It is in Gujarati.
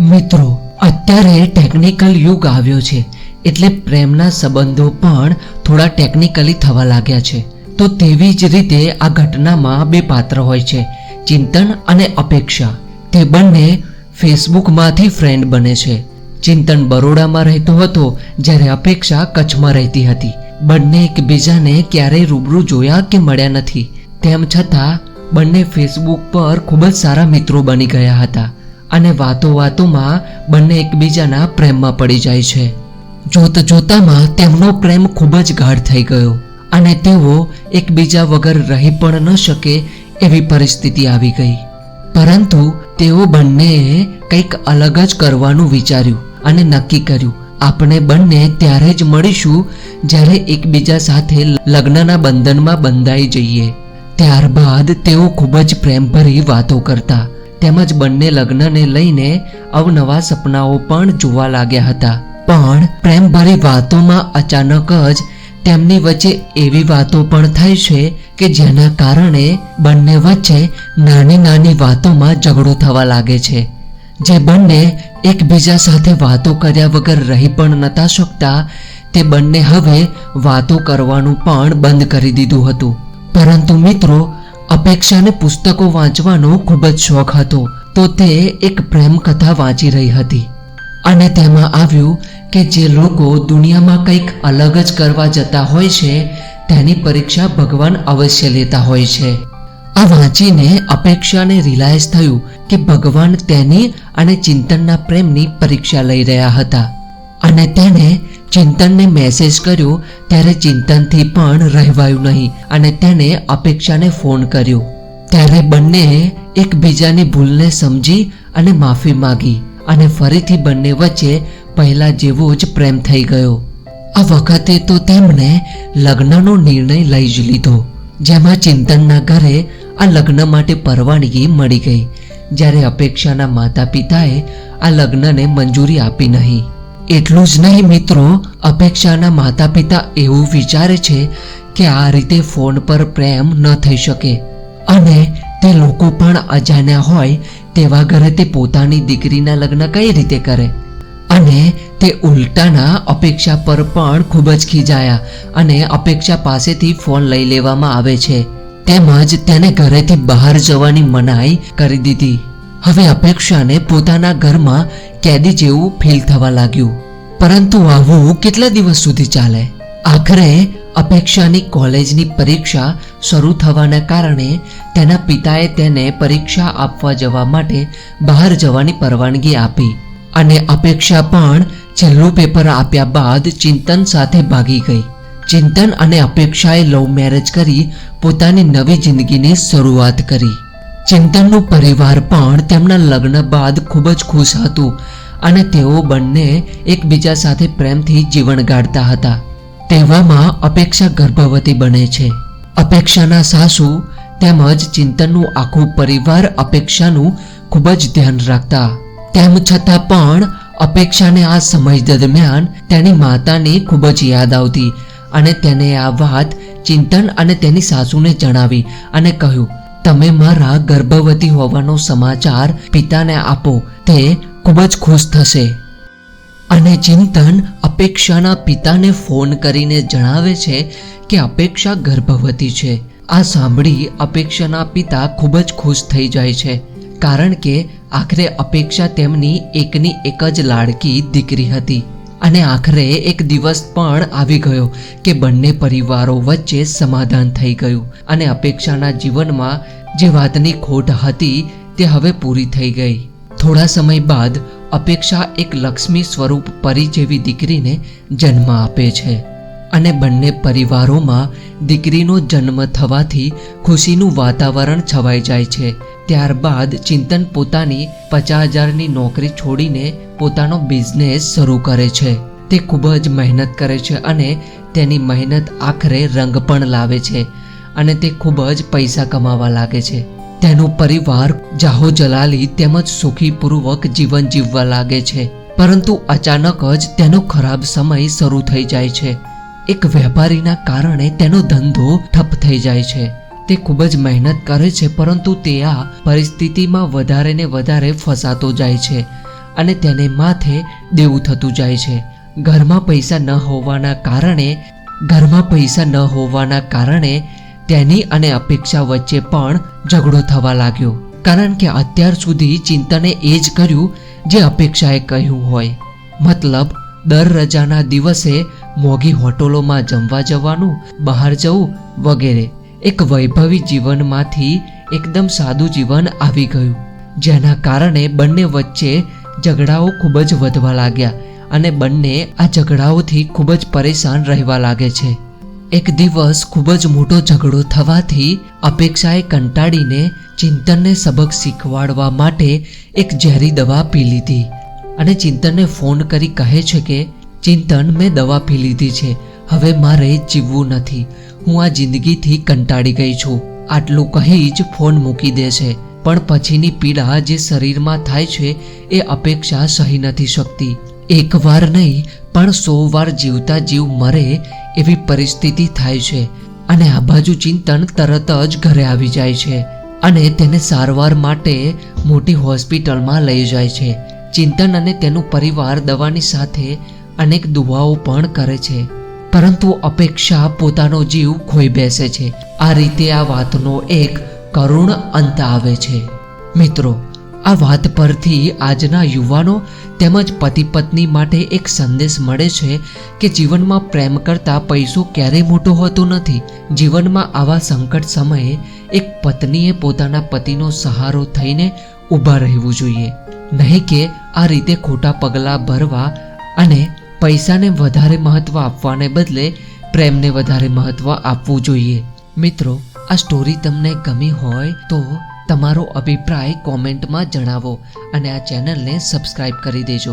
મિત્રો, અત્યારે ટેકનિકલ યુગ આવ્યો છે, એટલે પ્રેમના સંબંધો પણ થોડા ટેકનિકલી થવા લાગ્યા છે. તો તેવી જ રીતે આ ઘટનામાં બે પાત્ર હોય છે, ચિંતન અને અપેક્ષા. તે બંને ફેસબુકમાંથી ફ્રેન્ડ બને છે. ચિંતન બરોડામાં રહેતો હતો, જ્યારે અપેક્ષા કચ્છમાં રહેતી હતી. બંને એકબીજાને ક્યારેય રૂબરૂ જોયા કે મળ્યા નથી. તેમ છતાં, બંને ફેસબુક પર ખૂબ જ સારા મિત્રો બની ગયા હતા. અને વાતો વાતોમાં બંને એકબીજાના પ્રેમમાં પડી જાય છે. જોત જોતામાં તેમનો પ્રેમ ખૂબ જ ગાઢ થઈ ગયો અને તેઓ એકબીજા વગર રહી પણ ન શકે એવી પરિસ્થિતિ આવી ગઈ. પરંતુ તેઓ બંનેએ કંઈક અલગ જ કરવાનું વિચાર્યું અને નક્કી કર્યું. આપણે બંને ત્યારે જ મળીશું જ્યારે એકબીજા સાથે લગ્નના બંધનમાં બંધાઈ જઈએ. ત્યારબાદ તેઓ ખૂબ જ પ્રેમભરી વાતો કરતા તેમજ બંને લગ્નને લઈને અવનવા સપનાઓ પણ જોવા લાગ્યા હતા. પણ પ્રેમભરી વાતોમાં અચાનક જ તેમની વચ્ચે એવી વાતો પણ થાય છે કે જેના કારણે બંને વચ્ચે નાની નાની વાતોમાં ઝઘડો થવા લાગે છે. જે બંને એકબીજા સાથે વાતો કર્યા વગર રહી પણ નતા શકતા, તે બંને હવે વાતો કરવાનું પણ બંધ કરી દીધું હતું. પરંતુ મિત્રો અપેક્ષાને પુસ્તકો વાંચવાનો ખૂબ જ શોખ હતો. તો તે એક પ્રેમ કથા વાંચી રહી હતી. અને તેમાં આવ્યું કે જે લોકો દુનિયામાં કંઈક અલગ જ કરવા જતા હોય છે, તેની પરીક્ષા ભગવાન અવશ્ય લેતા હોય છે. આ વાંચીને અપેક્ષાને રિલાયઝ થયું કે ભગવાન તેની અને ચિંતનના પ્રેમની પરીક્ષા લઈ રહ્યા હતા. અને તેણે ચિંતનને મેસેજ કર્યો ત્યારે ચિંતનથી પણ રહેવાયું નહીં અને તેણે અપેક્ષાને ફોન કર્યો. ત્યારે બંનેએ એકબીજાની ભૂલને સમજી અને માફી માગી અને ફરીથી બંને વચ્ચે પહેલા જેવો જ પ્રેમ થઈ ગયો. આ વખતે તો તેમણે લગ્નનો નિર્ણય લઈ જ લીધો. જેમાં ચિંતનના ઘરે આ લગ્ન માટે પરવાનગી મળી ગઈ. જ્યારે અપેક્ષાના માતા પિતાએ આ લગ્નને મંજૂરી આપી નહીં. એટલું જ નહીં મિત્રો, અપેક્ષાના માતા પિતા એવું વિચારે છે કે આ રીતે ફોન પર પ્રેમ ન થઈ શકે. અને તે લોકો પણ અજાણ્યા હોય તેવા ઘરે તે પોતાની દીકરીના લગ્ન કઈ રીતે કરે. અને તે ઉલટાના અપેક્ષા પર પણ ખૂબ જ ખીજાયા અને અપેક્ષા પાસેથી ફોન લઈ લેવામાં આવે છે. તેમજ તેને ઘરેથી બહાર જવાની મનાઈ કરી દીધી. હવે અપેક્ષાને પોતાના ઘરમાં કેદી જેવું ફીલ થવા લાગ્યું. પરંતુ આવું કેટલા દિવસ સુધી ચાલે? આખરે અપેક્ષાની કોલેજની પરીક્ષા શરૂ થવાના કારણે તેના પિતાએ તેને પરીક્ષા આપવા જવા માટે બહાર જવાની પરવાનગી આપી અને અપેક્ષા પણ છેલ્લું પેપર આપ્યા બાદ ચિંતન સાથે ભાગી ગઈ. ચિંતન અને અપેક્ષાએ લવ મેરેજ કરી પોતાની નવી જિંદગીની શરૂઆત કરી. ચિંતનનું પરિવાર પણ તેમના લગ્ન બાદ ખૂબ જ ખુશ હતું અને તેઓ બંને એકબીજા સાથે પ્રેમથી જીવન ગાળતા હતા. તેવામાં અપેક્ષા ગર્ભવતી બને છે. અપેક્ષાના સાસુ તેમજ ચિંતનનું આખું પરિવાર અપેક્ષાનું ખૂબ જ ધ્યાન રાખતા. તેમ છતાં પણ અપેક્ષાને આ સમય દરમિયાન તેની માતાની ખૂબ જ યાદ આવતી અને તેને આ વાત ચિંતન અને તેની સાસુને જણાવી અને કહ્યું તમે મારા ગર્ભવતી હોવાનો સમાચાર પિતાને આપો, તે ખૂબ જ ખુશ થશે. અને ચિંતન અપેક્ષાના પિતાને ફોન કરીને જણાવે છે કે અપેક્ષા ગર્ભવતી છે. આ સાંભળી અપેક્ષાના પિતા ખૂબ જ ખુશ થઈ જાય છે, કારણ કે આખરે અપેક્ષા તેમની એકની એક જ લાડકી દીકરી હતી. અને આખરે એક દિવસ પણ આવી ગયો કે બંને પરિવારો વચ્ચે સમાધાન થઈ ગયું અને અપેક્ષાના જીવનમાં જે વાતની ખોટ હતી તે હવે પૂરી થઈ ગઈ. થોડા સમય બાદ અપેક્ષા એક લક્ષ્મી સ્વરૂપ પરી જેવી દીકરીને જન્મ આપે છે. અને બંને પરિવારોમાં દીકરીનો જન્મ થવાથી ખુશીનું વાતાવરણ છવાઈ જાય છે. ત્યારબાદ ચિંતન પોતાની પચાસ હજારની નોકરી છોડીને પોતાનો બિઝનેસ શરૂ કરે છે. તે ખૂબ જ મહેનત કરે છે અને તેની મહેનત આખરે રંગ પણ લાવે છે અને તે ખૂબ જ પૈસા કમાવા લાગે છે. તેનું પરિવાર જાહો જલાલી તેમજ સુખીપૂર્વક જીવન જીવવા લાગે છે. પરંતુ અચાનક જ તેનો ખરાબ સમય શરૂ થઈ જાય છે. એક વેપારીના કારણે તેનો ધંધો ઠપ થઈ જાય છે. તે ખૂબ જ મહેનત કરે છે, પરંતુ તે આ પરિસ્થિતિમાં વધારે ને વધારે ફસાતો જાય છે અને તેને માથે દેવું થતું જાય છે. ઘરમાં પૈસા ન હોવાના કારણે, ઘરમાં પૈસા ન હોવાના કારણે તેની અને અપેક્ષા વચ્ચે પણ ઝઘડો થવા લાગ્યો. કારણ કે અત્યાર સુધી ચિંતને એ જ કર્યું જે અપેક્ષાએ કહ્યું હોય. મતલબ, દર રજાના દિવસે મોંઘી હોટલોમાં જમવા જવાનું, બહાર જવું વગેરે. એક વૈભવી જીવનમાંથી એકદમ સાદું જીવન આવી ગયું. જેના કારણે બંને વચ્ચે ઝઘડાઓ ખૂબ જ વધવા લાગ્યા અને બંને આ ઝઘડાઓથી ખૂબ જ પરેશાન રહેવા લાગે છે. એક દિવસ ખૂબ જ મોટો ઝઘડો થવાથી અપેક્ષાએ કંટાળીને ચિંતનને સબક શીખવાડવા માટે એક ઝેરી દવા પી લીધી અને ચિંતનને ફોન કરી કહે છે કે ચિંતન મેં દવા પી લીધી છે. હવે મારે જીવવું નથી. હું આ જિંદગીથી કંટાળી ગઈ છું. આટલું કહી જ ફોન મૂકી દે છે. પણ પછીની પીડા જે શરીરમાં થાય છે, એ અપેક્ષા સહી નથી શકતી. એક વાર નહીં, પણ સો વાર જીવતા જીવ મરે એવી પરિસ્થિતિ થાય છે. અને આ બાજુ ચિંતન તરત જ ઘરે આવી જાય છે. અને તેને સારવાર માટે મોટી હોસ્પિટલમાં લઈ જાય છે. ચિંતન અને તેનું પરિવાર દવાની સાથે અનેક દુવાઓ પણ કરે છે, પરંતુ અપેક્ષા પોતાનો જીવ ખોઈ બેસે છે. આ રીતે આ વાતનો એક કરુણ અંત આવે છે. મિત્રો, આ વાત પરથી આજના યુવાનો તેમજ પતિ પત્ની માટે એક સંદેશ મળે છે કે જીવનમાં પ્રેમ કરતાં પૈસો ક્યારેય મોટો હોતો નથી. જીવનમાં આવા સંકટ સમયે એક પત્નીએ પોતાના પતિનો સહારો થઈને ઊભા રહેવું જોઈએ. નહીં કે આ રીતે ખોટા પગલાં ભરવા અને પૈસાને વધારે મહત્ત્વ આપવાને બદલે પ્રેમને વધારે મહત્ત્વ આપવું જોઈએ. મિત્રો, આ સ્ટોરી તમને ગમી હોય તો તમારો અભિપ્રાય કોમેન્ટમાં જણાવો અને આ ચેનલને સબસ્ક્રાઈબ કરી દેજો.